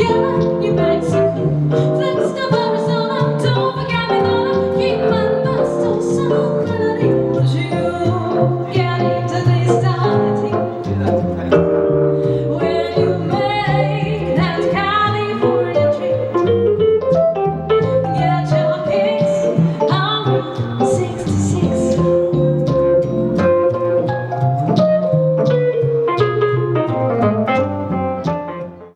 Я не